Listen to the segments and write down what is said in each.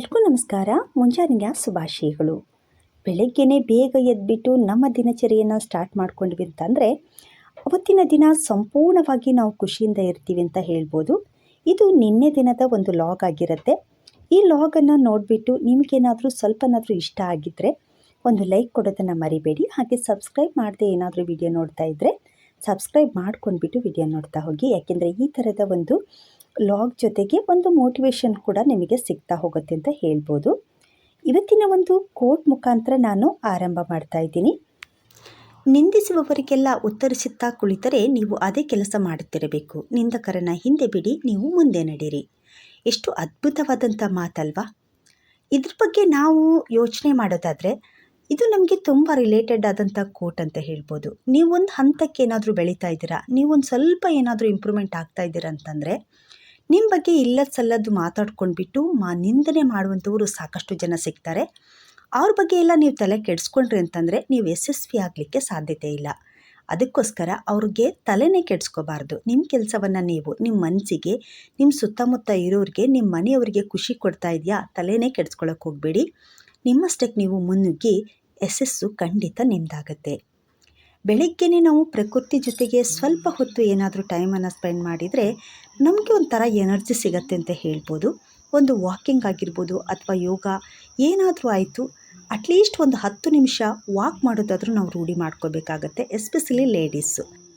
ಎಲ್ರಿಗೂ ನಮಸ್ಕಾರ. ಮುಂಜಾನೆಯ ಶುಭಾಶಯಗಳು. ಬೆಳಗ್ಗೆನೆ ಬೇಗ ಎದ್ಬಿಟ್ಟು ನಮ್ಮ ದಿನಚರಿಯನ್ನು ಸ್ಟಾರ್ಟ್ ಮಾಡ್ಕೊಂಡ್ವಿ ಅಂತಂದರೆ, ಅವತ್ತಿನ ದಿನ ಸಂಪೂರ್ಣವಾಗಿ ನಾವು ಖುಷಿಯಿಂದ ಇರ್ತೀವಿ ಅಂತ ಹೇಳ್ಬೋದು. ಇದು ನಿನ್ನೆ ದಿನದ ಒಂದು ಲಾಗ್ ಆಗಿರುತ್ತೆ. ಈ ಲಾಗನ್ನು ನೋಡಿಬಿಟ್ಟು ನಿಮಗೇನಾದರೂ ಸ್ವಲ್ಪನಾದರೂ ಇಷ್ಟ ಆಗಿದ್ದರೆ ಒಂದು ಲೈಕ್ ಕೊಡೋದನ್ನು ಮರಿಬೇಡಿ. ಹಾಗೆ ಸಬ್ಸ್ಕ್ರೈಬ್ ಮಾಡದೆ ಏನಾದರೂ ವಿಡಿಯೋ ನೋಡ್ತಾ ಇದ್ದರೆ ಸಬ್ಸ್ಕ್ರೈಬ್ ಮಾಡ್ಕೊಂಡ್ಬಿಟ್ಟು ವಿಡಿಯೋ ನೋಡ್ತಾ ಹೋಗಿ. ಯಾಕೆಂದರೆ ಈ ಥರದ ಒಂದು ಲಾಗ್ ಜೊತೆಗೆ ಒಂದು ಮೋಟಿವೇಶನ್ ಕೂಡ ನಿಮಗೆ ಸಿಗ್ತಾ ಹೋಗುತ್ತೆ ಅಂತ ಹೇಳ್ಬೋದು. ಇವತ್ತಿನ ಒಂದು ಕೋಟ್ ಮುಖಾಂತರ ನಾನು ಆರಂಭ ಮಾಡ್ತಾ ಇದ್ದೀನಿ. ನಿಂದಿಸುವವರಿಗೆಲ್ಲ ಉತ್ತರಿಸುತ್ತಾ ಕುಳಿತರೆ ನೀವು ಅದೇ ಕೆಲಸ ಮಾಡುತ್ತಿರಬೇಕು. ನಿಂದಕರನ ಹಿಂದೆ ಬಿಡಿ, ನೀವು ಮುಂದೆ ನಡೀರಿ. ಎಷ್ಟು ಅದ್ಭುತವಾದಂಥ ಮಾತಲ್ವಾ. ಇದ್ರ ಬಗ್ಗೆ ನಾವು ಯೋಚನೆ ಮಾಡೋದಾದರೆ, ಇದು ನಮಗೆ ತುಂಬ ರಿಲೇಟೆಡ್ ಆದಂಥ ಕೋಟ್ ಅಂತ ಹೇಳ್ಬೋದು. ನೀವೊಂದು ಹಂತಕ್ಕೆ ಏನಾದರೂ ಬೆಳೀತಾ ಇದ್ದೀರಾ, ನೀವೊಂದು ಸ್ವಲ್ಪ ಏನಾದರೂ ಇಂಪ್ರೂವ್ಮೆಂಟ್ ಆಗ್ತಾ ಇದ್ದೀರಾ ಅಂತಂದರೆ ನಿಮ್ಮ ಬಗ್ಗೆ ಇಲ್ಲದ ಸಲ್ಲದ್ದು ಮಾತಾಡ್ಕೊಂಡ್ಬಿಟ್ಟು ಮಾ ನಿಂದನೆ ಮಾಡುವಂಥವರು ಸಾಕಷ್ಟು ಜನ ಸಿಗ್ತಾರೆ. ಅವ್ರ ಬಗ್ಗೆ ಎಲ್ಲ ನೀವು ತಲೆ ಕೆಡಿಸ್ಕೊಂಡ್ರಿ ಅಂತಂದರೆ ನೀವು ಯಶಸ್ವಿ ಆಗಲಿಕ್ಕೆ ಸಾಧ್ಯತೆ ಇಲ್ಲ. ಅದಕ್ಕೋಸ್ಕರ ಅವ್ರಿಗೆ ತಲೆನೇ ಕೆಡಿಸ್ಕೋಬಾರ್ದು. ನಿಮ್ಮ ಕೆಲಸವನ್ನು ನೀವು ನಿಮ್ಮ ಮನಸ್ಸಿಗೆ ನಿಮ್ಮ ಸುತ್ತಮುತ್ತ ಇರೋರಿಗೆ ನಿಮ್ಮ ಮನೆಯವರಿಗೆ ಖುಷಿ ಕೊಡ್ತಾ ಇದೆಯಾ ತಲೆನೇ ಕೆಡಿಸ್ಕೊಳಕ್ಕೆ ಹೋಗಬೇಡಿ. ನಿಮ್ಮಷ್ಟಕ್ಕೆ ನೀವು ಮುನ್ನುಗ್ಗಿ ಯಶಸ್ಸು ಖಂಡಿತ ನಿಮ್ಮದಾಗತ್ತೆ ಬೆಳಗ್ಗೆನೇ ನಾವು ಪ್ರಕೃತಿ ಜೊತೆಗೆ ಸ್ವಲ್ಪ ಹೊತ್ತು ಏನಾದರೂ ಟೈಮನ್ನು ಸ್ಪೆಂಡ್ ಮಾಡಿದರೆ ನಮಗೆ ಒಂಥರ ಎನರ್ಜಿ ಸಿಗತ್ತೆ ಅಂತ ಹೇಳ್ಬೋದು. ಒಂದು ವಾಕಿಂಗ್ ಆಗಿರ್ಬೋದು ಅಥವಾ ಯೋಗ ಏನಾದರೂ ಆಯಿತು ಅಟ್ಲೀಸ್ಟ್ ಒಂದು ಹತ್ತು ನಿಮಿಷ ವಾಕ್ ಮಾಡೋದಾದರೂ ನಾವು ರೂಢಿ ಮಾಡ್ಕೋಬೇಕಾಗತ್ತೆ ಎಸ್ಪೆಷಲಿ ಲೇಡೀಸು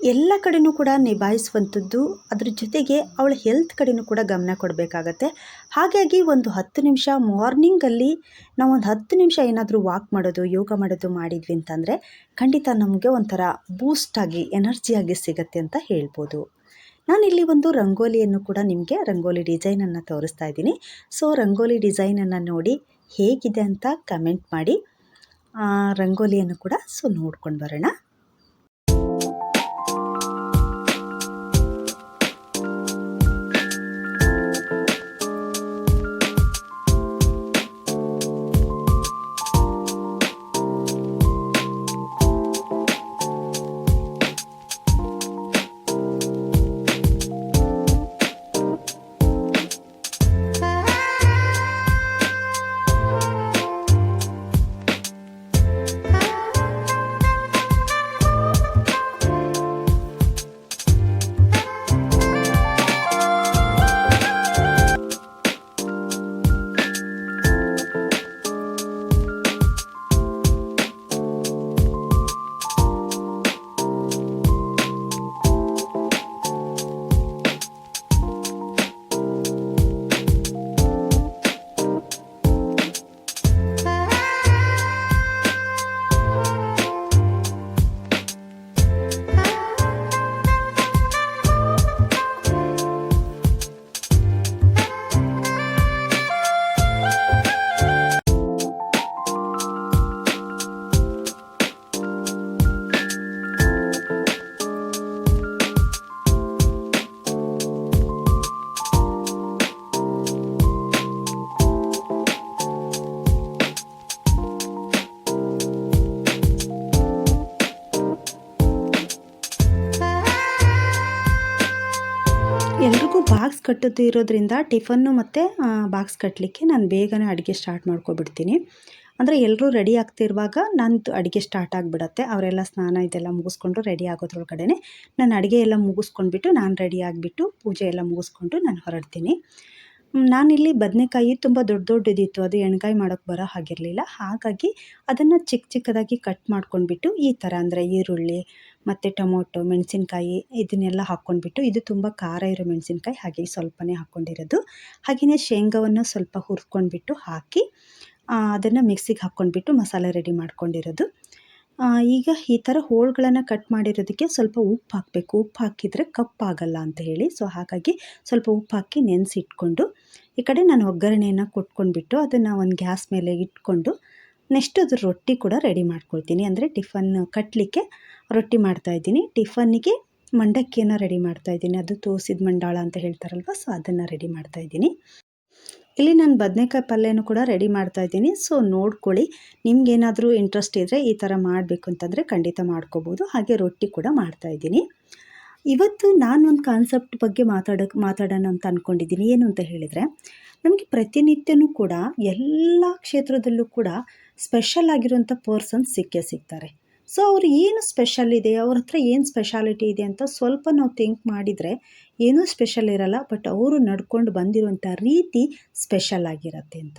ಎಲ್ಲ ಕಡೆಯೂ ಕೂಡ ನಿಭಾಯಿಸುವಂಥದ್ದು, ಅದ್ರ ಜೊತೆಗೆ ಅವಳ ಹೆಲ್ತ್ ಕಡೆಯೂ ಕೂಡ ಗಮನ ಕೊಡಬೇಕಾಗತ್ತೆ. ಹಾಗಾಗಿ ಒಂದು ಹತ್ತು ನಿಮಿಷ ಮಾರ್ನಿಂಗಲ್ಲಿ ನಾವು ಒಂದು ಹತ್ತು ನಿಮಿಷ ಏನಾದರೂ ವಾಕ್ ಮಾಡೋದು, ಯೋಗ ಮಾಡೋದು ಮಾಡಿದ್ವಿ ಅಂತಂದರೆ ಖಂಡಿತ ನಮಗೆ ಒಂಥರ ಬೂಸ್ಟಾಗಿ ಎನರ್ಜಿಯಾಗಿ ಸಿಗತ್ತೆ ಅಂತ ಹೇಳ್ಬೋದು. ನಾನಿಲ್ಲಿ ಒಂದು ರಂಗೋಲಿಯನ್ನು ಕೂಡ ನಿಮಗೆ ರಂಗೋಲಿ ಡಿಸೈನನ್ನು ತೋರಿಸ್ತಾ ಇದ್ದೀನಿ. ಸೊ ರಂಗೋಲಿ ಡಿಸೈನನ್ನು ನೋಡಿ ಹೇಗಿದೆ ಅಂತ ಕಮೆಂಟ್ ಮಾಡಿ ರಂಗೋಲಿಯನ್ನು ಕೂಡ ಸೊ ನೋಡ್ಕೊಂಡು ಬರೋಣ. ಇರೋದ್ರಿಂದ ಟಿಫನ್ನು ಮತ್ತು ಬಾಕ್ಸ್ ಕಟ್ಟಲಿಕ್ಕೆ ನಾನು ಬೇಗನೆ ಅಡುಗೆ ಸ್ಟಾರ್ಟ್ ಮಾಡ್ಕೊಬಿಡ್ತೀನಿ. ಅಂದರೆ ಎಲ್ಲರೂ ರೆಡಿ ಆಗ್ತಿರುವಾಗ ನಂದು ಅಡುಗೆ ಸ್ಟಾರ್ಟ್ ಆಗಿಬಿಡತ್ತೆ. ಅವರೆಲ್ಲ ಸ್ನಾನ ಇದೆಲ್ಲ ಮುಗಿಸ್ಕೊಂಡು ರೆಡಿ ಆಗೋದ್ರೊಳಗಡೆ ನಾನು ಅಡುಗೆ ಎಲ್ಲ ಮುಗಿಸ್ಕೊಂಡ್ಬಿಟ್ಟು ನಾನು ರೆಡಿ ಆಗಿಬಿಟ್ಟು ಪೂಜೆ ಎಲ್ಲ ಮುಗಿಸ್ಕೊಂಡು ನಾನು ಹೊರಡ್ತೀನಿ. ನಾನಿಲ್ಲಿ ಬದನೆಕಾಯಿ ತುಂಬ ದೊಡ್ಡ ದೊಡ್ಡದಿತ್ತು. ಅದು ಎಣ್ಗಾಯಿ ಮಾಡೋಕ್ಕೆ ಬರೋ ಹಾಗಿರಲಿಲ್ಲ. ಹಾಗಾಗಿ ಅದನ್ನು ಚಿಕ್ಕ ಚಿಕ್ಕದಾಗಿ ಕಟ್ ಮಾಡ್ಕೊಂಡ್ಬಿಟ್ಟು ಈ ಥರ ಅಂದರೆ ಈರುಳ್ಳಿ ಮತ್ತು ಟೊಮೊಟೊ, ಮೆಣಸಿನ್ಕಾಯಿ ಇದನ್ನೆಲ್ಲ ಹಾಕ್ಕೊಂಡ್ಬಿಟ್ಟು ಇದು ತುಂಬ ಖಾರ ಇರೋ ಮೆಣಸಿನ್ಕಾಯಿ ಹಾಗೆ ಸ್ವಲ್ಪನೇ ಹಾಕ್ಕೊಂಡಿರೋದು. ಹಾಗೆಯೇ ಶೇಂಗಾವನ್ನು ಸ್ವಲ್ಪ ಹುರ್ಕೊಂಡ್ಬಿಟ್ಟು ಹಾಕಿ ಅದನ್ನು ಮಿಕ್ಸಿಗೆ ಹಾಕ್ಕೊಂಡ್ಬಿಟ್ಟು ಮಸಾಲೆ ರೆಡಿ ಮಾಡ್ಕೊಂಡಿರೋದು. ಈಗ ಈ ಥರ ಹೋಳುಗಳನ್ನು ಕಟ್ ಮಾಡಿರೋದಕ್ಕೆ ಸ್ವಲ್ಪ ಉಪ್ಪು ಹಾಕಬೇಕು. ಉಪ್ಪು ಹಾಕಿದರೆ ಕಪ್ಪಾಗಲ್ಲ ಅಂತ ಹೇಳಿ. ಸೊ, ಹಾಗಾಗಿ ಸ್ವಲ್ಪ ಉಪ್ಪು ಹಾಕಿ ನೆನೆಸಿಟ್ಕೊಂಡು, ಈ ಕಡೆ ನಾನು ಒಗ್ಗರಣೆಯನ್ನು ಕೊಟ್ಕೊಂಡ್ಬಿಟ್ಟು ಅದನ್ನು ಒಂದು ಗ್ಯಾಸ್ ಮೇಲೆ ಇಟ್ಕೊಂಡು, ನೆಕ್ಸ್ಟ್ ಅದ್ರ ರೊಟ್ಟಿ ಕೂಡ ರೆಡಿ ಮಾಡ್ಕೊಳ್ತೀನಿ. ಅಂದರೆ ಟಿಫನ್ ಕಟ್ಟಲಿಕ್ಕೆ ರೊಟ್ಟಿ ಮಾಡ್ತಾಯಿದ್ದೀನಿ ಟಿಫನ್ನಿಗೆ ಮಂಡಕ್ಕಿಯನ್ನು ರೆಡಿ ಮಾಡ್ತಾಯಿದ್ದೀನಿ ಅದು ತೋಸಿದ ಮಂಡಾಳ ಅಂತ ಹೇಳ್ತಾರಲ್ವ, ಸೊ ಅದನ್ನು ರೆಡಿ ಮಾಡ್ತಾಯಿದ್ದೀನಿ ಇಲ್ಲಿ ನಾನು ಬದನೆಕಾಯಿ ಪಲ್ಯನೂ ಕೂಡ ರೆಡಿ ಮಾಡ್ತಾಯಿದ್ದೀನಿ ಸೊ ನೋಡ್ಕೊಳ್ಳಿ, ನಿಮ್ಗೇನಾದರೂ ಇಂಟ್ರೆಸ್ಟ್ ಇದ್ದರೆ ಈ ಥರ ಮಾಡಬೇಕು ಅಂತಂದರೆ ಖಂಡಿತ ಮಾಡ್ಕೋಬೋದು. ಹಾಗೆ ರೊಟ್ಟಿ ಕೂಡ ಮಾಡ್ತಾಯಿದ್ದೀನಿ ಇವತ್ತು ನಾನು ಒಂದು ಕಾನ್ಸೆಪ್ಟ್ ಬಗ್ಗೆ ಮಾತಾಡೋಕ್ಕೆ ಮಾತಾಡೋಣ ಅಂತ ಅಂದ್ಕೊಂಡಿದ್ದೀನಿ ಏನು ಅಂತ ಹೇಳಿದರೆ, ನಮಗೆ ಪ್ರತಿನಿತ್ಯನೂ ಕೂಡ ಎಲ್ಲ ಕ್ಷೇತ್ರದಲ್ಲೂ ಕೂಡ ಸ್ಪೆಷಲ್ ಆಗಿರುವಂಥ ಪರ್ಸನ್ಸ್ ಸಿಕ್ಕೇ ಸಿಗ್ತಾರೆ. ಸೊ ಅವ್ರು ಏನು ಸ್ಪೆಷಲ್ ಇದೆ? ಅವ್ರ ಹತ್ರ ಏನು ಸ್ಪೆಷಾಲಿಟಿ ಇದೆ ಅಂತ ಸ್ವಲ್ಪ ನಾವು ಥಿಂಕ್ ಮಾಡಿದರೆ ಏನೂ ಸ್ಪೆಷಲ್ ಇರಲ್ಲ ಬಟ್ ಅವರು ನಡ್ಕೊಂಡು ಬಂದಿರುವಂಥ ರೀತಿ ಸ್ಪೆಷಲ್ ಆಗಿರುತ್ತೆ ಅಂತ.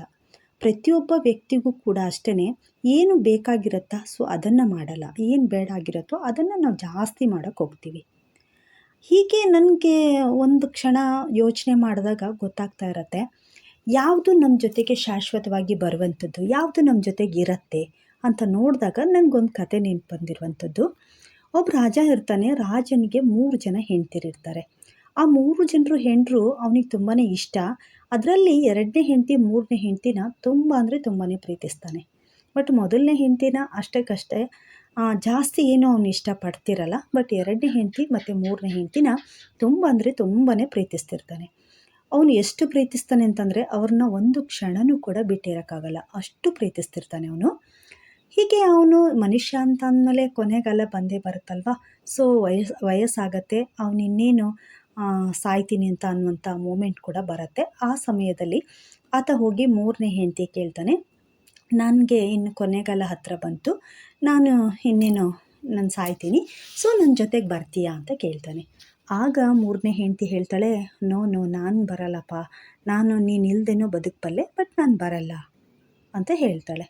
ಪ್ರತಿಯೊಬ್ಬ ವ್ಯಕ್ತಿಗೂ ಕೂಡ ಅಷ್ಟೇ ಏನು ಬೇಕಾಗಿರುತ್ತಾ ಸೊ ಅದನ್ನು ಮಾಡಲ್ಲ. ಏನು ಬೇಡ ಆಗಿರುತ್ತೋ ಅದನ್ನು ನಾವು ಜಾಸ್ತಿ ಮಾಡೋಕ್ಕೆ ಹೋಗ್ತೀವಿ. ಹೀಗೆ ನನಗೆ ಒಂದು ಕ್ಷಣ ಯೋಚನೆ ಮಾಡಿದಾಗ ಗೊತ್ತಾಗ್ತಾ ಇರತ್ತೆ, ಯಾವುದು ನಮ್ಮ ಜೊತೆಗೆ ಶಾಶ್ವತವಾಗಿ ಬರುವಂಥದ್ದು ಯಾವುದು ನಮ್ಮ ಜೊತೆಗೆ ಇರತ್ತೆ ಅಂತ ನೋಡಿದಾಗ ನನಗೊಂದು ಕತೆ ನೆನಪು ಬಂದಿರುವಂಥದ್ದು ಒಬ್ಬ ರಾಜ ಇರ್ತಾನೆ, ರಾಜನಿಗೆ ಮೂರು ಜನ ಹೆಂಡ್ತಿರಿರ್ತಾರೆ. ಆ ಮೂರು ಜನರು ಹೆಂಡರು ಅವನಿಗೆ ತುಂಬಾ ಇಷ್ಟ. ಅದರಲ್ಲಿ ಎರಡನೇ ಹೆಂಡತಿ, ಮೂರನೇ ಹೆಂಡ್ತಿನ ತುಂಬ ಅಂದರೆ ತುಂಬಾ ಪ್ರೀತಿಸ್ತಾನೆ. ಬಟ್ ಮೊದಲನೇ ಹೆಂಡ್ತಿನ ಅಷ್ಟಕ್ಕಷ್ಟೇ ಜಾಸ್ತಿ ಏನೂ ಅವನು ಇಷ್ಟಪಡ್ತಿರಲ್ಲ ಬಟ್ ಎರಡನೇ ಹೆಂಡತಿ ಮತ್ತು ಮೂರನೇ ಹೆಂಡತಿನ ತುಂಬ ಅಂದರೆ ತುಂಬಾ ಪ್ರೀತಿಸ್ತಿರ್ತಾನೆ. ಅವನು ಎಷ್ಟು ಪ್ರೀತಿಸ್ತಾನೆ ಅಂತಂದರೆ ಅವ್ರನ್ನ ಒಂದು ಕ್ಷಣನೂ ಕೂಡ ಬಿಟ್ಟಿರೋಕ್ಕಾಗಲ್ಲ. ಅಷ್ಟು ಪ್ರೀತಿಸ್ತಿರ್ತಾನೆ ಅವನು. ಹೀಗೆ ಅವನು ಮನುಷ್ಯ ಅಂತ ಅಂದಮೇಲೆ ಕೊನೆಗಾಲ ಬಂದೇ ಬರುತ್ತಲ್ವ? ಸೊ ವಯಸ್ಸು ವಯಸ್ಸಾಗತ್ತೆ. ಅವನು ಇನ್ನೇನು ಸಾಯ್ತೀನಿ ಅಂತ ಅನ್ನುವಂಥ ಮೂಮೆಂಟ್ ಕೂಡ ಬರುತ್ತೆ. ಆ ಸಮಯದಲ್ಲಿ ಆತ ಹೋಗಿ ಮೂರನೇ ಹೆಂಡತಿ ಕೇಳ್ತಾನೆ, ನನಗೆ ಇನ್ನು ಕೊನೆಗಾಲ ಹತ್ತಿರ ಬಂತು. ನಾನು ಇನ್ನೇನು, ನಾನು ಸಾಯ್ತೀನಿ. ಸೊ ನನ್ನ ಜೊತೆಗೆ ಬರ್ತೀಯಾ? ಅಂತ ಕೇಳ್ತಾನೆ. ಆಗ ಮೂರನೇ ಹೆಂಡತಿ ಹೇಳ್ತಾಳೆ ನೋ ನೋ ನಾನು ಬರಲ್ಲಪ್ಪ. ನಾನು ನೀನು ಇಲ್ದೇನೋ ಬದುಕಬಲ್ಲೆ, ಬಟ್ ನಾನು ಬರಲ್ಲ. ಅಂತ ಹೇಳ್ತಾಳೆ.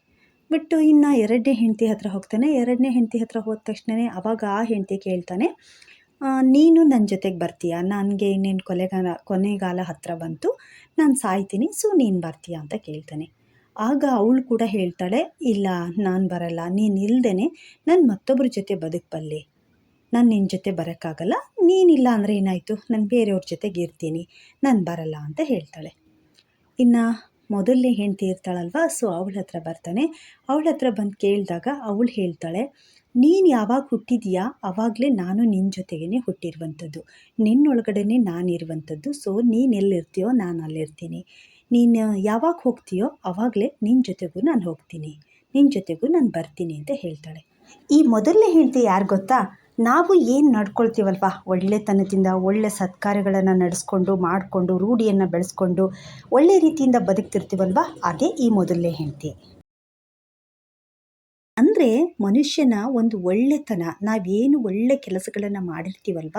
ಬಟ್ ಇನ್ನು ಎರಡನೇ ಹೆಂಡತಿ ಹತ್ರ ಹೋಗ್ತಾನೆ. ಎರಡನೇ ಹೆಂಡತಿ ಹತ್ರ ಹೋದ ತಕ್ಷಣವೇ ಅವಾಗ ಆ ಹೆಂಡತಿ ಕೇಳ್ತಾನೆ ನೀನು ನನ್ನ ಜೊತೆಗೆ ಬರ್ತೀಯಾ? ನನಗೆ ಇನ್ನೇನು ಕೊಲೆಗಾಲ, ಕೊನೆಗಾಲ ಹತ್ತಿರ ಬಂತು. ನಾನು ಸಾಯ್ತೀನಿ, ಸೊ ನೀನು ಬರ್ತೀಯಾ? ಅಂತ ಕೇಳ್ತಾನೆ. ಆಗ ಅವಳು ಕೂಡ ಹೇಳ್ತಾಳೆ, ಇಲ್ಲ, ನಾನು ಬರಲ್ಲ. ನೀನು ಇಲ್ದೇ ನಾನು ಮತ್ತೊಬ್ಬರ ಜೊತೆ ಬದುಕಬಲ್ಲೆ. ನಾನು ನಿನ್ನ ಜೊತೆ ಬರೋಕ್ಕಾಗಲ್ಲ. ನೀನಿಲ್ಲ ಅಂದರೆ ಏನಾಯಿತು? ನಾನು ಬೇರೆಯವ್ರ ಜೊತೆಗೆ ಇರ್ತೀನಿ. ನಾನು ಬರಲ್ಲ, ಅಂತ ಹೇಳ್ತಾಳೆ. ಇನ್ನು ಮೊದಲನೇ ಹೆಂಡತಿ ಇರ್ತಾಳಲ್ವ ಸೊ ಅವಳ ಹತ್ರ ಬರ್ತಾನೆ. ಅವಳ ಹತ್ರ ಬಂದು ಕೇಳಿದಾಗ ಅವಳು ಹೇಳ್ತಾಳೆ, ನೀನು ಯಾವಾಗ ಹುಟ್ಟಿದೀಯಾ? ಆವಾಗಲೇ ನಾನು ನಿನ್ನ ಜೊತೆಗೇ ಹುಟ್ಟಿರುವಂಥದ್ದು. ನಿನ್ನೊಳಗಡೆ ನಾನು ಇರುವಂಥದ್ದು. ಸೊ ನೀನು ಎಲ್ಲಿರ್ತೀಯೋ ನಾನು ಅಲ್ಲಿರ್ತೀನಿ. ನೀನು ಯಾವಾಗ ಹೋಗ್ತೀಯೋ ಆವಾಗಲೇ ನಿನ್ನ ಜೊತೆಗೂ ನಾನು ಹೋಗ್ತೀನಿ. ನಿನ್ನ ಜೊತೆಗೂ ನಾನು ಬರ್ತೀನಿ ಅಂತ ಹೇಳ್ತಾಳೆ. ಈ ಮೊದಲನೇ ಹೆಂಡತಿ ಯಾರು ಗೊತ್ತಾ? ನಾವು ಏನು ನಡ್ಕೊಳ್ತೀವಲ್ವ? ಒಳ್ಳೆತನದಿಂದ ಒಳ್ಳೆ ಸತ್ಕಾರ್ಯಗಳನ್ನು ನಡೆಸ್ಕೊಂಡು, ಮಾಡಿಕೊಂಡು, ರೂಢಿಯನ್ನು ಬೆಳೆಸ್ಕೊಂಡು ಒಳ್ಳೆ ರೀತಿಯಿಂದ ಬದುಕ್ತಿರ್ತೀವಲ್ವ? ಅದೇ ಈ ಮೊದಲನೇ ಹೆಂಡತಿ. ಅಂದರೆ ಮನುಷ್ಯನ ಒಂದು ಒಳ್ಳೆತನ, ನಾವೇನು ಒಳ್ಳೆ ಕೆಲಸಗಳನ್ನು ಮಾಡಿರ್ತೀವಲ್ವ?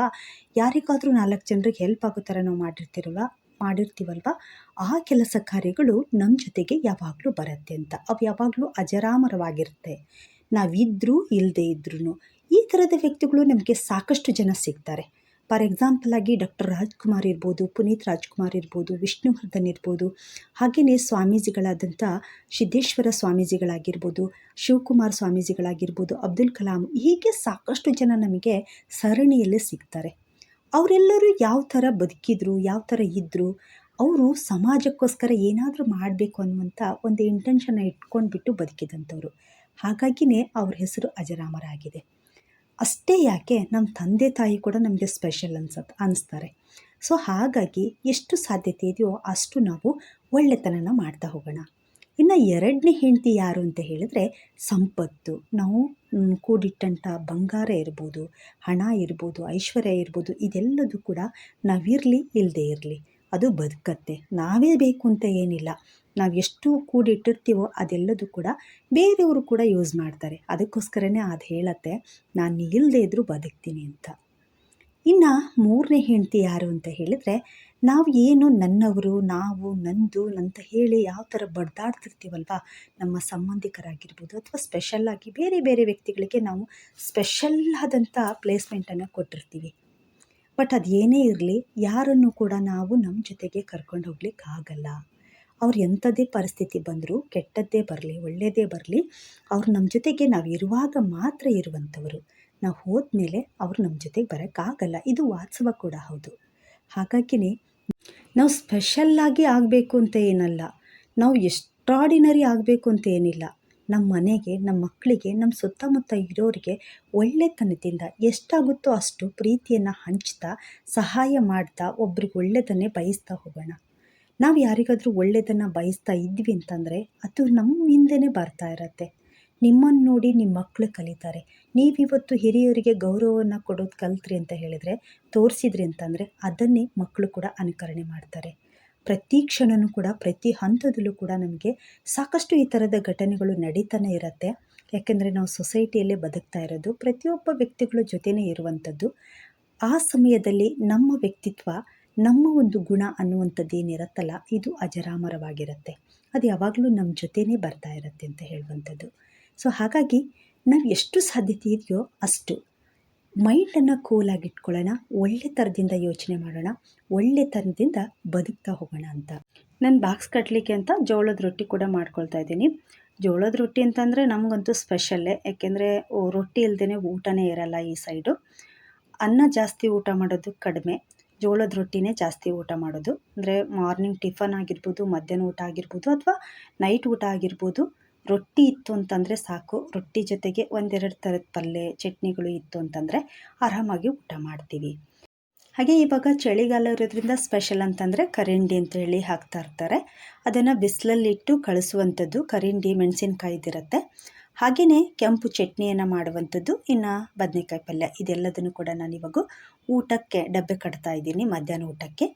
ಯಾರಿಗಾದರೂ ನಾಲ್ಕು ಜನರಿಗೆ ಹೆಲ್ಪ್ ಆಗೋ ಥರ ನಾವು ಮಾಡಿರ್ತೀರಲ್ವ? ಮಾಡಿರ್ತೀವಲ್ವ? ಆ ಕೆಲಸ ಕಾರ್ಯಗಳು ನಮ್ಮ ಜೊತೆಗೆ ಯಾವಾಗಲೂ ಬರುತ್ತೆ ಅಂತ. ಅವು ಯಾವಾಗಲೂ ಅಜರಾಮರವಾಗಿರುತ್ತೆ. ನಾವಿದ್ದರೂ ಇಲ್ಲದೇ ಇದ್ರೂ ಈ ಥರದ ವ್ಯಕ್ತಿಗಳು ನಮಗೆ ಸಾಕಷ್ಟು ಜನ ಸಿಗ್ತಾರೆ. ಫಾರ್ ಎಕ್ಸಾಂಪಲ್ ಆಗಿ ಡಾಕ್ಟರ್ ರಾಜ್ಕುಮಾರ್ ಇರ್ಬೋದು, ಪುನೀತ್ ರಾಜ್ಕುಮಾರ್ ಇರ್ಬೋದು, ವಿಷ್ಣುವರ್ಧನ್ ಇರ್ಬೋದು, ಹಾಗೆಯೇ ಸ್ವಾಮೀಜಿಗಳಾದಂಥ ಸಿದ್ದೇಶ್ವರ ಸ್ವಾಮೀಜಿಗಳಾಗಿರ್ಬೋದು, ಶಿವಕುಮಾರ್ ಸ್ವಾಮೀಜಿಗಳಾಗಿರ್ಬೋದು, ಅಬ್ದುಲ್ ಕಲಾಂ ಹೀಗೆ ಸಾಕಷ್ಟು ಜನ ನಮಗೆ ಸರಣಿಯಲ್ಲಿ ಸಿಗ್ತಾರೆ. ಅವರೆಲ್ಲರೂ ಯಾವ ಥರ ಬದುಕಿದ್ರು, ಯಾವ ಥರ ಇದ್ದರು ಅವರು ಸಮಾಜಕ್ಕೋಸ್ಕರ ಏನಾದರೂ ಮಾಡಬೇಕು ಅನ್ನುವಂಥ ಒಂದು ಇಂಟೆನ್ಷನ್ನ ಇಟ್ಕೊಂಡ್ಬಿಟ್ಟು ಬದುಕಿದಂಥವ್ರು. ಹಾಗಾಗಿಯೇ ಅವ್ರ ಹೆಸರು ಅಜರಾಮರ ಆಗಿದೆ ಅಷ್ಟೇ ಯಾಕೆ ನಮ್ಮ ತಂದೆ ತಾಯಿ ಕೂಡ ನಮಗೆ ಸ್ಪೆಷಲ್ ಅನ್ಸತ್ ಅನ್ನಿಸ್ತಾರೆ ಸೊ ಹಾಗಾಗಿ ಎಷ್ಟು ಸಾಧ್ಯತೆ ಇದೆಯೋ ಅಷ್ಟು ನಾವು ಒಳ್ಳೆತನನ ಮಾಡ್ತಾ ಹೋಗೋಣ. ಇನ್ನು ಎರಡನೇ ಹೆಂಡತಿ ಯಾರು ಅಂತ ಹೇಳಿದ್ರೆ ಸಂಪತ್ತು. ನಾವು ಕೂಡಿಟ್ಟಂಥ ಬಂಗಾರ ಇರ್ಬೋದು, ಹಣ ಇರ್ಬೋದು, ಐಶ್ವರ್ಯ ಇರ್ಬೋದು, ಇದೆಲ್ಲದೂ ಕೂಡ ನಾವಿರಲಿ ಇಲ್ಲದೆ ಇರಲಿ. ಅದು ಬದುಕತ್ತೆ. ನಾವೇ ಬೇಕು ಅಂತ ಏನಿಲ್ಲ. ನಾವು ಎಷ್ಟು ಕೂಡಿಟ್ಟಿರ್ತೀವೋ ಅದೆಲ್ಲದೂ ಕೂಡ ಬೇರೆಯವರು ಕೂಡ ಯೂಸ್ ಮಾಡ್ತಾರೆ. ಅದಕ್ಕೋಸ್ಕರನೇ ಅದು ಹೇಳತ್ತೆ, ನಾನು ಇಲ್ಲದೆ ಇದ್ದರೂ ಬದುಕ್ತೀನಿ ಅಂತ. ಇನ್ನು ಮೂರನೇ ಹೆಂಡತಿ ಯಾರು ಅಂತ ಹೇಳಿದರೆ, ನಾವು ಏನು ನನ್ನವರು, ನಾವು, ನಂದು ಅಂತ ಹೇಳಿ ಯಾವ ಥರ ಬಡ್ದಾಡ್ತಿರ್ತೀವಲ್ವ, ನಮ್ಮ ಸಂಬಂಧಿಕರಾಗಿರ್ಬೋದು ಅಥವಾ ಸ್ಪೆಷಲ್ಲಾಗಿ ಬೇರೆ ಬೇರೆ ವ್ಯಕ್ತಿಗಳಿಗೆ ನಾವು ಸ್ಪೆಷಲ್ ಆದಂಥ ಪ್ಲೇಸ್ಮೆಂಟನ್ನು ಕೊಟ್ಟಿರ್ತೀವಿ. ಬಟ್ ಅದು ಏನೇ ಇರಲಿ, ಯಾರನ್ನು ಕೂಡ ನಾವು ನಮ್ಮ ಜೊತೆಗೆ ಕರ್ಕೊಂಡು ಹೋಗ್ಲಿಕ್ಕೆ ಆಗಲ್ಲ ಅವ್ರು ಎಂಥದ್ದೇ ಪರಿಸ್ಥಿತಿ ಬಂದರೂ ಕೆಟ್ಟದ್ದೇ ಬರಲಿ ಒಳ್ಳೆಯದೇ ಬರಲಿ, ಅವ್ರು ನಮ್ಮ ಜೊತೆಗೆ ನಾವು ಇರುವಾಗ ಮಾತ್ರ ಇರುವಂಥವರು. ನಾವು ಹೋದ್ಮೇಲೆ ಅವ್ರು ನಮ್ಮ ಜೊತೆಗೆ ಬರೋಕ್ಕಾಗಲ್ಲ. ಇದು ವಾಸ್ತವ ಕೂಡ ಹೌದು. ಹಾಗಾಗಿನೇ ನಾವು ಸ್ಪೆಷಲ್ಲಾಗಿ ಆಗಬೇಕು ಅಂತ ಏನಲ್ಲ. ನಾವು ಎಕ್ಸ್ಟ್ರಾಡಿನರಿ ಆಗಬೇಕು ಅಂತ ಏನಿಲ್ಲ. ನಮ್ಮ ಮನೆಗೆ ನಮ್ಮ ಮಕ್ಕಳಿಗೆ ನಮ್ಮ ಸುತ್ತಮುತ್ತ ಇರೋರಿಗೆ ಒಳ್ಳೆತನದಿಂದ ಎಷ್ಟಾಗುತ್ತೋ ಅಷ್ಟು ಪ್ರೀತಿಯನ್ನು ಹಂಚ್ತಾ, ಸಹಾಯ ಮಾಡ್ತಾ, ಒಬ್ರಿಗೆ ಒಳ್ಳೆಯದನ್ನೇ ಬಯಸ್ತಾ ಹೋಗೋಣ. ನಾವು ಯಾರಿಗಾದರೂ ಒಳ್ಳೆಯದನ್ನು ಬಯಸ್ತಾ ಇದ್ವಿ ಅಂತಂದರೆ ಅದು ನಮ್ಮ ಹಿಂದೆಯೇ ಬರ್ತಾ ಇರತ್ತೆ. ನಿಮ್ಮನ್ನು ನೋಡಿ ನಿಮ್ಮ ಮಕ್ಕಳು ಕಲಿತಾರೆ. ನೀವಿವತ್ತು ಹಿರಿಯರಿಗೆ ಗೌರವವನ್ನು ಕೊಡೋದು ಕಲ್ತ್ರಿ ಅಂತ ಹೇಳಿದರೆ, ತೋರಿಸಿದ್ರಿ ಅಂತಂದರೆ ಅದನ್ನೇ ಮಕ್ಕಳು ಕೂಡ ಅನುಕರಣೆ ಮಾಡ್ತಾರೆ. ಪ್ರತಿ ಕ್ಷಣವೂ ಕೂಡ, ಪ್ರತಿ ಹಂತದಲ್ಲೂ ಕೂಡ ನಮಗೆ ಸಾಕಷ್ಟು ಈ ಥರದ ಘಟನೆಗಳು ನಡೀತಾನೆ ಇರುತ್ತೆ. ಯಾಕೆಂದರೆ ನಾವು ಸೊಸೈಟಿಯಲ್ಲೇ ಬದುಕ್ತಾ ಇರೋದು, ಪ್ರತಿಯೊಬ್ಬ ವ್ಯಕ್ತಿಗಳ ಜೊತೆನೇ ಇರುವಂಥದ್ದು ಆ ಸಮಯದಲ್ಲಿ ನಮ್ಮ ವ್ಯಕ್ತಿತ್ವ ನಮ್ಮ ಒಂದು ಗುಣ ಅನ್ನುವಂಥದ್ದು ಏನಿರತ್ತಲ್ಲ ಇದು ಅಜರಾಮರವಾಗಿರುತ್ತೆ. ಅದು ಯಾವಾಗಲೂ ನಮ್ಮ ಜೊತೆನೇ ಬರ್ತಾ ಇರುತ್ತೆ ಅಂತ ಹೇಳುವಂಥದ್ದು. ಸೊ ಹಾಗಾಗಿ ನಾವು ಎಷ್ಟು ಸಾಧ್ಯತೆ ಇದೆಯೋ ಅಷ್ಟು ಮೈಂಡನ್ನು ಕೂಲಾಗಿ ಇಟ್ಕೊಳ್ಳೋಣ ಒಳ್ಳೆ ಥರದಿಂದ ಯೋಚನೆ ಮಾಡೋಣ, ಒಳ್ಳೆ ಥರದಿಂದ ಬದುಕ್ತಾ ಹೋಗೋಣ ಅಂತ. ನಾನು ಬಾಕ್ಸ್ ಕಟ್ಟಲಿಕ್ಕೆ ಅಂತ ಜೋಳದ ರೊಟ್ಟಿ ಕೂಡ ಮಾಡ್ಕೊಳ್ತಾ ಇದ್ದೀನಿ. ಜೋಳದ ರೊಟ್ಟಿ ಅಂತಂದರೆ ನಮಗಂತೂ ಸ್ಪೆಷಲ್ಲೇ, ಯಾಕೆಂದರೆ ರೊಟ್ಟಿ ಇಲ್ಲದೇ ಊಟನೇ ಇರಲ್ಲ ಈ ಸೈಡು. ಅನ್ನ ಜಾಸ್ತಿ ಊಟ ಮಾಡೋದು ಕಡಿಮೆ. ಜೋಳದ ರೊಟ್ಟಿನೇ ಜಾಸ್ತಿ ಊಟ ಮಾಡೋದು. ಅಂದರೆ ಮಾರ್ನಿಂಗ್ ಟಿಫನ್ ಆಗಿರ್ಬೋದು, ಮಧ್ಯಾಹ್ನ ಊಟ ಆಗಿರ್ಬೋದು ಅಥವಾ ನೈಟ್ ಊಟ ಆಗಿರ್ಬೋದು, ರೊಟ್ಟಿ ಇತ್ತು ಅಂತಂದರೆ ಸಾಕು. ರೊಟ್ಟಿ ಜೊತೆಗೆ ಒಂದೆರಡು ಥರದ ಪಲ್ಯ ಚಟ್ನಿಗಳು ಇತ್ತು ಅಂತಂದರೆ ಆರಾಮಾಗಿ ಊಟ ಮಾಡ್ತೀವಿ. ಹಾಗೆ ಇವಾಗ ಚಳಿಗಾಲ ಇರೋದ್ರಿಂದ ಸ್ಪೆಷಲ್ ಅಂತಂದರೆ ಕರಿಂಡಿ ಅಂತ ಹೇಳಿ ಹಾಕ್ತಾ ಇರ್ತಾರೆ. ಅದನ್ನು ಬಿಸಿಲಲ್ಲಿಟ್ಟು ಕಳಿಸುವಂಥದ್ದು ಕರಿಂಡಿ ಮೆಣಸಿನ್ಕಾಯಿದಿರುತ್ತೆ ಹಾಗೆಯೇ ಕೆಂಪು ಚಟ್ನಿಯನ್ನು ಮಾಡುವಂಥದ್ದು ಇನ್ನು ಬದನೆಕಾಯಿ ಪಲ್ಯ. ಇದೆಲ್ಲದನ್ನು ಕೂಡ ನಾನು ಇವಾಗ ಊಟಕ್ಕೆ ಡಬ್ಬೆ ಕಟ್ತಾ ಇದ್ದೀನಿ, ಮಧ್ಯಾಹ್ನ ಊಟಕ್ಕೆ.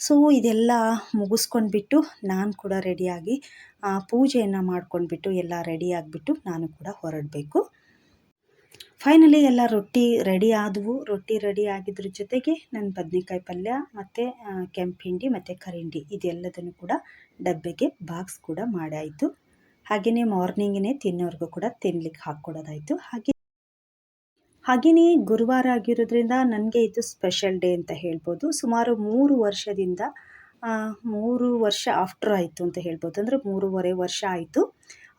ಸೊ ಇದೆಲ್ಲ ಮುಗಿಸ್ಕೊಂಡ್ಬಿಟ್ಟು ನಾನು ಕೂಡ ರೆಡಿಯಾಗಿ ಪೂಜೆಯನ್ನು ಮಾಡ್ಕೊಂಡ್ಬಿಟ್ಟು ಎಲ್ಲ ರೆಡಿ ಆಗಿಬಿಟ್ಟು ನಾನು ಕೂಡ ಹೊರಡಬೇಕು. ಫೈನಲಿ ಎಲ್ಲ ರೊಟ್ಟಿ ರೆಡಿ ಆದವು. ರೊಟ್ಟಿ ರೆಡಿ ಆಗಿದ್ರ ಜೊತೆಗೆ ನನ್ನ ಬದನೆಕಾಯಿ ಪಲ್ಯ ಮತ್ತು ಕೆಂಪು ಹಿಂಡಿ ಮತ್ತು ಕರಿಂಡಿ ಇದೆಲ್ಲದನ್ನು ಕೂಡ ಡಬ್ಬೆಗೆ ಬಾಕ್ಸ್ ಕೂಡ ಮಾಡಾಯಿತು ಹಾಗೆಯೇ ಮಾರ್ನಿಂಗೇ ತಿನ್ನೋರ್ಗೂ ಕೂಡ ತಿನ್ಲಿಕ್ಕೆ ಹಾಕ್ಕೊಡೋದಾಯಿತು. ಹಾಗೆ ಹಾಗೆಯೇ ಗುರುವಾರ ಆಗಿರೋದ್ರಿಂದ ನನಗೆ ಇದು ಸ್ಪೆಷಲ್ ಡೇ ಅಂತ ಹೇಳ್ಬೋದು. ಸುಮಾರು ಮೂರು ವರ್ಷದಿಂದ ಮೂರು ವರ್ಷ ಆಫ್ಟರ್ ಆಯಿತು ಅಂತ ಹೇಳ್ಬೋದು. ಅಂದರೆ ಮೂರುವರೆ ವರ್ಷ ಆಯಿತು.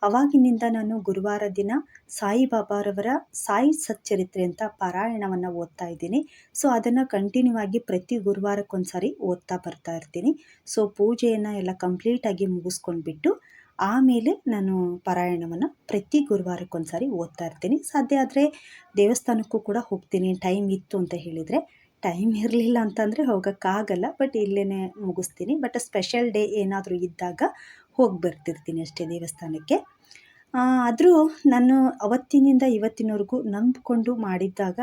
ಅವಾಗಿನಿಂದ ನಾನು ಗುರುವಾರ ದಿನ ಸಾಯಿಬಾಬಾರವರ ಸಾಯಿ ಸಚ್ಚರಿತ್ರೆ ಅಂತ ಪಾರಾಯಣವನ್ನು ಓದ್ತಾ ಇದ್ದೀನಿ. ಸೊ, ಅದನ್ನು ಕಂಟಿನ್ಯೂ ಆಗಿ ಪ್ರತಿ ಗುರುವಾರಕ್ಕೊಂದು ಸಾರಿ ಓದ್ತಾ ಬರ್ತಾ ಇರ್ತೀನಿ. ಸೊ, ಪೂಜೆಯನ್ನು ಎಲ್ಲ ಕಂಪ್ಲೀಟಾಗಿ ಮುಗಿಸ್ಕೊಂಡ್ಬಿಟ್ಟು ಆಮೇಲೆ ನಾನು ಪಾರಾಯಣವನ್ನು ಪ್ರತಿ ಗುರುವಾರಕ್ಕೊಂದು ಸಾರಿ ಓದ್ತಾ ಇರ್ತೀನಿ. ಸಾಧ್ಯ ಆದರೆ ದೇವಸ್ಥಾನಕ್ಕೂ ಕೂಡ ಹೋಗ್ತೀನಿ. ಟೈಮ್ ಇತ್ತು ಅಂತ ಹೇಳಿದರೆ ಟೈಮ್ ಇರಲಿಲ್ಲ ಅಂತಂದರೆ ಹೋಗೋಕ್ಕಾಗಲ್ಲ ಬಟ್ ಇಲ್ಲೇ ಮುಗಿಸ್ತೀನಿ. ಬಟ್ ಸ್ಪೆಷಲ್ ಡೇ ಏನಾದರೂ ಇದ್ದಾಗ ಹೋಗಿ ಬರ್ತಿರ್ತೀನಿ ಅಷ್ಟೇ ದೇವಸ್ಥಾನಕ್ಕೆ. ಆದರೂ ನಾನು ಅವತ್ತಿನಿಂದ ಇವತ್ತಿನವರೆಗೂ ನಂಬಿಕೊಂಡು ಮಾಡಿದ್ದಾಗ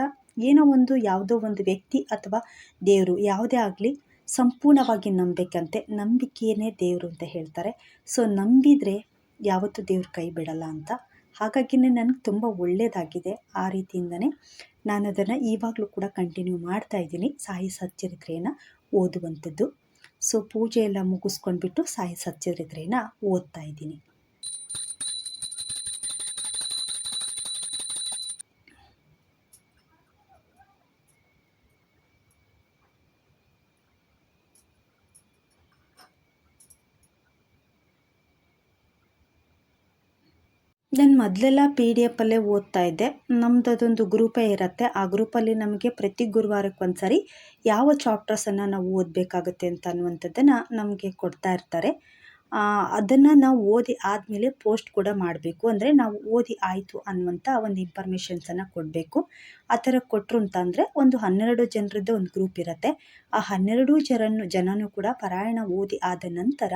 ಏನೋ ಒಂದು ಯಾವುದೋ ಒಂದು ವ್ಯಕ್ತಿ ಅಥವಾ ದೇವರು ಯಾವುದೇ ಆಗಲಿ ಸಂಪೂರ್ಣವಾಗಿ ನಂಬಬೇಕಂತೆ ನಂಬಿಕೆಯೇ ದೇವರು ಅಂತ ಹೇಳ್ತಾರೆ. ಸೊ ನಂಬಿದರೆ ಯಾವತ್ತೂ ದೇವ್ರ ಕೈ ಬಿಡಲ್ಲ ಅಂತ. ಹಾಗಾಗಿನೇ ನನಗೆ ತುಂಬ ಒಳ್ಳೆಯದಾಗಿದೆ ಆ ರೀತಿಯಿಂದನೇ ನಾನು ಅದನ್ನು ಇವಾಗಲೂ ಕೂಡ ಕಂಟಿನ್ಯೂ ಮಾಡ್ತಾ ಇದ್ದೀನಿ ಸಾಯಿ ಸಚ್ಚರಿತ್ರೆಯನ್ನು ಓದುವಂಥದ್ದು. ಸೊ ಪೂಜೆ ಎಲ್ಲ ಮುಗಿಸ್ಕೊಂಡ್ಬಿಟ್ಟು ಸಾಯಿ ಸಚ್ಚರಿತ್ರೆಯನ್ನು ಓದ್ತಾ ಇದ್ದೀನಿ. ನಾನು ಮೊದಲೆಲ್ಲ ಪಿ ಡಿ ಎಫಲ್ಲೇ ಓದ್ತಾ ಇದ್ದೆ. ನಮ್ದು ಅದೊಂದು ಗ್ರೂಪೇ ಇರುತ್ತೆ. ಆ ಗ್ರೂಪಲ್ಲಿ ನಮಗೆ ಪ್ರತಿ ಗುರುವಾರಕ್ಕೆ ಯಾವ ಚಾಪ್ಟರ್ಸನ್ನು ನಾವು ಓದಬೇಕಾಗುತ್ತೆ ಅಂತ ಅನ್ನುವಂಥದ್ದನ್ನು ನಮಗೆ ಕೊಡ್ತಾ ಇರ್ತಾರೆ. ಅದನ್ನು ನಾವು ಓದಿ ಆದಮೇಲೆ ಪೋಸ್ಟ್ ಕೂಡ ಮಾಡಬೇಕು. ಅಂದರೆ ನಾವು ಓದಿ ಆಯಿತು ಅನ್ನುವಂಥ ಒಂದು ಇನ್ಫಾರ್ಮೇಷನ್ಸನ್ನು ಕೊಡಬೇಕು. ಆ ಥರ ಕೊಟ್ಟರು ಅಂತಂದರೆ ಒಂದು ಹನ್ನೆರಡು ಜನರದ್ದು ಒಂದು ಗ್ರೂಪ್ ಇರುತ್ತೆ. ಆ ಹನ್ನೆರಡು ಜನನು ಜನನೂ ಕೂಡ ಪಾರಾಯಣ ಓದಿ ಆದ ನಂತರ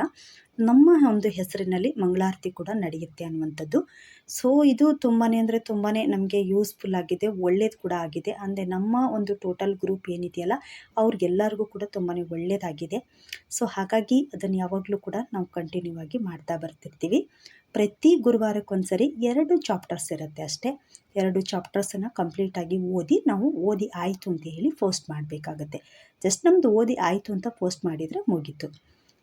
ನಮ್ಮ ಒಂದು ಹೆಸರಿನಲ್ಲಿ ಮಂಗಳಾರತಿ ಕೂಡ ನಡೆಯುತ್ತೆ ಅನ್ನುವಂಥದ್ದು. ಸೊ ಇದು ತುಂಬಾ ಅಂದರೆ ತುಂಬಾ ನಮಗೆ ಯೂಸ್ಫುಲ್ ಆಗಿದೆ, ಒಳ್ಳೇದು ಕೂಡ ಆಗಿದೆ. ಅಂದರೆ ನಮ್ಮ ಒಂದು ಟೋಟಲ್ ಗ್ರೂಪ್ ಏನಿದೆಯಲ್ಲ, ಅವ್ರಿಗೆಲ್ಲರಿಗೂ ಕೂಡ ತುಂಬಾ ಒಳ್ಳೆಯದಾಗಿದೆ ಸೊ ಹಾಗಾಗಿ ಅದನ್ನು ಯಾವಾಗಲೂ ಕೂಡ ನಾವು ಕಂಟಿನ್ಯೂ ಆಗಿ ಮಾಡ್ತಾ ಬರ್ತಿರ್ತೀವಿ. ಪ್ರತಿ ಗುರುವಾರಕ್ಕೊಂದ್ಸರಿ ಎರಡು ಚಾಪ್ಟರ್ಸ್ ಇರುತ್ತೆ ಅಷ್ಟೇ. ಎರಡು ಚಾಪ್ಟರ್ಸನ್ನು ಕಂಪ್ಲೀಟಾಗಿ ಓದಿ, ನಾವು ಓದಿ ಆಯಿತು ಅಂತ ಹೇಳಿ ಪೋಸ್ಟ್ ಮಾಡಬೇಕಾಗತ್ತೆ. ಜಸ್ಟ್ ನಮ್ಮದು ಓದಿ ಆಯಿತು ಅಂತ ಪೋಸ್ಟ್ ಮಾಡಿದರೆ ಮುಗೀತು.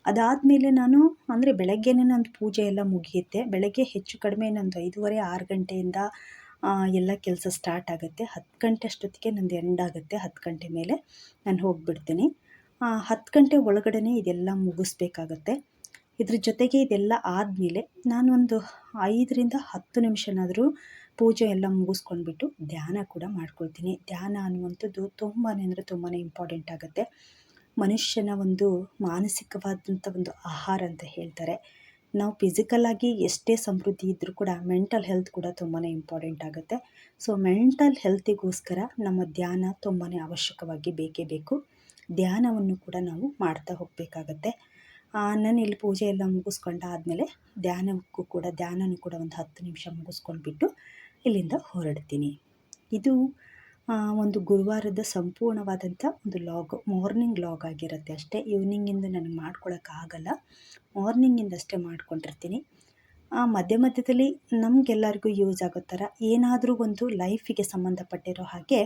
ಅದಾದಮೇಲೆ ನಾನು, ಅಂದರೆ ಬೆಳಗ್ಗೆನೇ ನಂದು ಪೂಜೆ ಎಲ್ಲ ಮುಗಿಯುತ್ತೆ. ಬೆಳಗ್ಗೆ ಹೆಚ್ಚು ಕಡಿಮೆ ನಂದು ಐದೂವರೆ, ಆರು ಗಂಟೆಯಿಂದ ಎಲ್ಲ ಕೆಲಸ ಸ್ಟಾರ್ಟ್ ಆಗುತ್ತೆ. ಹತ್ತು ಗಂಟೆ ಅಷ್ಟೊತ್ತಿಗೆ ನಂದು ಎಂಡ್ ಆಗುತ್ತೆ, ಹತ್ತು ಗಂಟೆ ಮೇಲೆ ನಾನು ಹೋಗಿಬಿಡ್ತೀನಿ. ಹತ್ತು ಗಂಟೆ ಒಳಗಡೆ ಇದೆಲ್ಲ ಮುಗಿಸ್ಬೇಕಾಗತ್ತೆ. ಇದ್ರ ಜೊತೆಗೆ ಇದೆಲ್ಲ ಆದಮೇಲೆ ನಾನೊಂದು ಐದರಿಂದ ಹತ್ತು ನಿಮಿಷನಾದರೂ ಪೂಜೆ ಎಲ್ಲ ಮುಗಿಸ್ಕೊಂಡ್ಬಿಟ್ಟು ಧ್ಯಾನ ಕೂಡ ಮಾಡ್ಕೊಳ್ತೀನಿ. ಧ್ಯಾನ ಅನ್ನುವಂಥದ್ದು ತುಂಬಾ ಅಂದರೆ ತುಂಬಾ ಇಂಪಾರ್ಟೆಂಟ್ ಆಗುತ್ತೆ. ಮನುಷ್ಯನ ಒಂದು ಮಾನಸಿಕವಾದಂಥ ಒಂದು ಆಹಾರ ಅಂತ ಹೇಳ್ತಾರೆ. ನಾವು ಫಿಸಿಕಲ್ಲಾಗಿ ಎಷ್ಟೇ ಸಮೃದ್ಧಿ ಇದ್ದರೂ ಕೂಡ ಮೆಂಟಲ್ ಹೆಲ್ತ್ ಕೂಡ ತುಂಬಾ ಇಂಪಾರ್ಟೆಂಟ್ ಆಗುತ್ತೆ. ಸೊ ಮೆಂಟಲ್ ಹೆಲ್ತಿಗೋಸ್ಕರ ನಮ್ಮ ಧ್ಯಾನ ತುಂಬಾ ಅವಶ್ಯಕವಾಗಿ ಬೇಕೇ ಬೇಕು. ಧ್ಯಾನವನ್ನು ಕೂಡ ನಾವು ಮಾಡ್ತಾ ಹೋಗಬೇಕಾಗತ್ತೆ. ನಾನು ಇಲ್ಲಿ ಪೂಜೆ ಎಲ್ಲ ಮುಗಿಸ್ಕೊಂಡಾದಮೇಲೆ ಧ್ಯಾನಕ್ಕೂ ಕೂಡ, ಧ್ಯಾನನೂ ಕೂಡ ಒಂದು ಹತ್ತು ನಿಮಿಷ ಮುಗಿಸ್ಕೊಂಡ್ಬಿಟ್ಟು ಇಲ್ಲಿಂದ ಹೊರಡ್ತೀನಿ. ಇದು ಒಂದು ಗುರುವಾರದ ಸಂಪೂರ್ಣವಾದಂಥ ಒಂದು ಲಾಗ್ ಮಾರ್ನಿಂಗ್ ಲಾಗ್ ಆಗಿರುತ್ತೆ ಅಷ್ಟೇ. ಈವ್ನಿಂಗಿಂದ ನನಗೆ ಮಾಡ್ಕೊಳಕ್ಕಾಗಲ್ಲ ಮಾರ್ನಿಂಗಿಂದ ಅಷ್ಟೇ ಮಾಡ್ಕೊಂಡಿರ್ತೀನಿ. ಆ, ಮಧ್ಯ ಮಧ್ಯದಲ್ಲಿ ನಮಗೆಲ್ಲರಿಗೂ ಯೂಸ್ ಆಗೋ ಥರ ಏನಾದರೂ ಒಂದು ಲೈಫಿಗೆ ಸಂಬಂಧಪಟ್ಟಿರೋ ಹಾಗೆ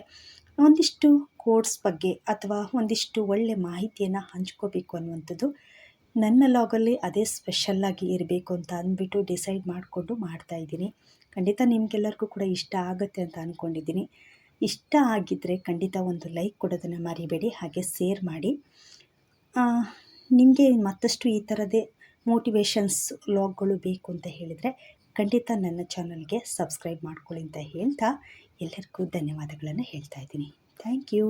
ಒಂದಿಷ್ಟು ಕೋರ್ಸ್ ಬಗ್ಗೆ ಅಥವಾ ಒಂದಿಷ್ಟು ಒಳ್ಳೆ ಮಾಹಿತಿಯನ್ನು ಹಂಚ್ಕೋಬೇಕು ಅನ್ನುವಂಥದ್ದು ನನ್ನ ಲಾಗಲ್ಲಿ ಅದೇ ಸ್ಪೆಷಲ್ಲಾಗಿ ಇರಬೇಕು ಅಂತ ಅಂದ್ಬಿಟ್ಟು ಡಿಸೈಡ್ ಮಾಡಿಕೊಂಡು ಮಾಡ್ತಾಯಿದ್ದೀನಿ ಖಂಡಿತ ನಿಮಗೆಲ್ಲರಿಗೂ ಕೂಡ ಇಷ್ಟ ಆಗುತ್ತೆ ಅಂತ ಅಂದ್ಕೊಂಡಿದ್ದೀನಿ ಇಷ್ಟ ಆಗಿದ್ದರೆ ಖಂಡಿತ ಒಂದು ಲೈಕ್ ಕೊಡೋದನ್ನು ಮರಿಬೇಡಿ, ಹಾಗೆ ಸೇರ್ ಮಾಡಿ. ನಿಮಗೆ ಮತ್ತಷ್ಟು ಈ ಥರದೇ ಮೋಟಿವೇಶನ್ಸ್ ವ್ಲಾಗ್ಗಳು ಬೇಕು ಅಂತ ಹೇಳಿದರೆ ಖಂಡಿತ ನನ್ನ ಚಾನಲ್ಗೆ ಸಬ್ಸ್ಕ್ರೈಬ್ ಮಾಡ್ಕೊಳ್ಳಿ ಅಂತ ಹೇಳ್ತಾ ಎಲ್ಲರಿಗೂ ಧನ್ಯವಾದಗಳನ್ನು ಹೇಳ್ತಾ ಇದ್ದೀನಿ. Thank you